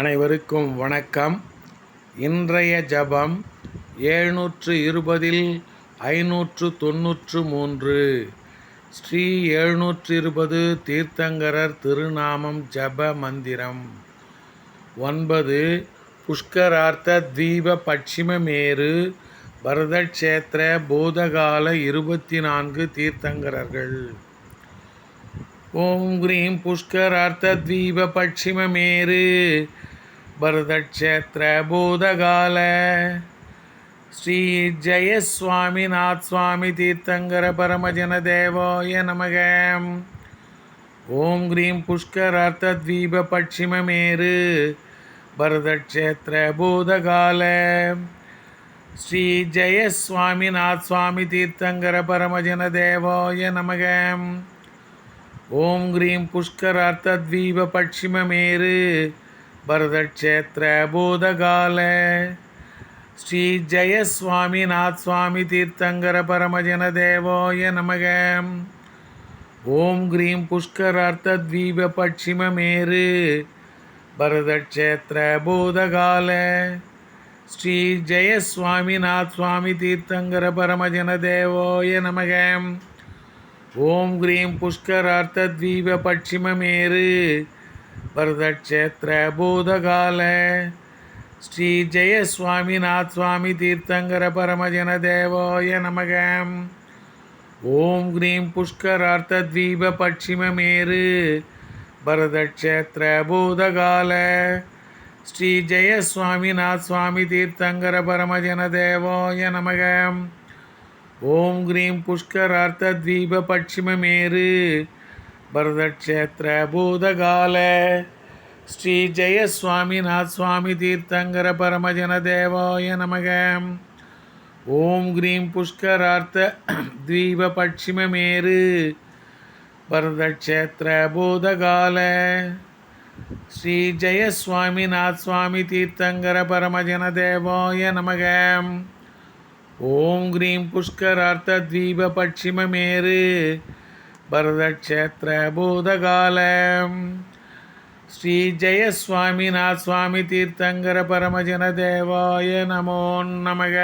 அனைவருக்கும் வணக்கம். இன்றைய ஜபம் எழுநூற்று இருபதில் ஐநூற்று தொன்னூற்று மூன்று. ஸ்ரீ எழுநூற்று இருபது தீர்த்தங்கரர் திருநாமம் ஜப மந்திரம். ஒன்பது புஷ்கரார்த்த தீப பட்சிமமேரு பரதக்ஷேத்திர பூதகால இருபத்தி நான்கு தீர்த்தங்கரர்கள். ஓம் கிரீம் புஷ்கரார்த்தத்வீப பட்சிமமேரு பரதக்ஷேத்திர பூதகால ஸ்ரீ ஜெயஸ்வாமிநாத் சுவாமி தீர்த்தங்கர பரமஜன தேவோய நமக. ஓம் கிரீம் புஷ்கரார்த்தத்வீப பட்சிமமேரு பரதக்ஷேத்திர பூதகால ஸ்ரீ ஜெயஸ்வாமிநாத் சுவாமி தீர்த்தங்கர பரமஜன தேவோய நமக. ஓம் கிரீம் புஷ்கரார்த்தத்வீப பட்சிமமேரு பரதக்ஷேத்திர பூதகால ஸ்ரீ ஜெயஸ்வாமிநாத் சுவாமி தீர்த்தங்கர பரமஜன தேவாய நமக. ஓம் கிரீம் புஷ்கரார்த்தத்வீப பட்சிமமேரு பரதக்ஷேத்திர பூதகால ஸ்ரீ ஜெயஸ்வாமிநாத் சுவாமி தீர்த்தங்கர பரமஜன தேவாய நமகம் ஓம் கிரீம் புஷ்கரார்த்தத்வீப பட்சிமமேரு பரதக்ஷேத்திர பூதகால ஸ்ரீ ஜெயஸ்வாமிநாத் சுவாமி தீர்த்தங்கர பரமஜன தேவோய நமக ஓம் கிரீம் புஷ்கரார்த்தத்வீப பட்சிமமேரு பரதக்ஷேத்திர பூதகால ஸ்ரீ ஜெயஸ்வாமிநாத் சுவாமி தீர்த்தங்கர பரமஜன தேவோய நமக ஓம் கிரீம் புஷ்கரார்த்தத்வீப பட்சிமமேரு பரதக்ஷேத்திர பூதகால ஸ்ரீ ஜெயஸ்வாமிநாத் சுவாமி தீர்த்தங்கர பரமஜன தேவாய நமக. ஓம் கிரீம் புஷ்கரார்த்த த்வீப பட்சிமமேரு பரதக்ஷேத்திர பூதகால ஸ்ரீ ஜெயஸ்வாமிநாத் சுவாமி தீர்த்தங்கர பரமஜன தேவாய நமக. ஓம் கிரீம் புஷ்கரார்த்த புஷ்கரார்த்தத்வீப பட்சிமமேரு பரதக்ஷேத்திர பூதகாலம் ஸ்ரீ ஜெயஸ்வாமிநாத் சுவாமி தீர்த்தங்கர பரமஜன தேவாய நமோ நமக.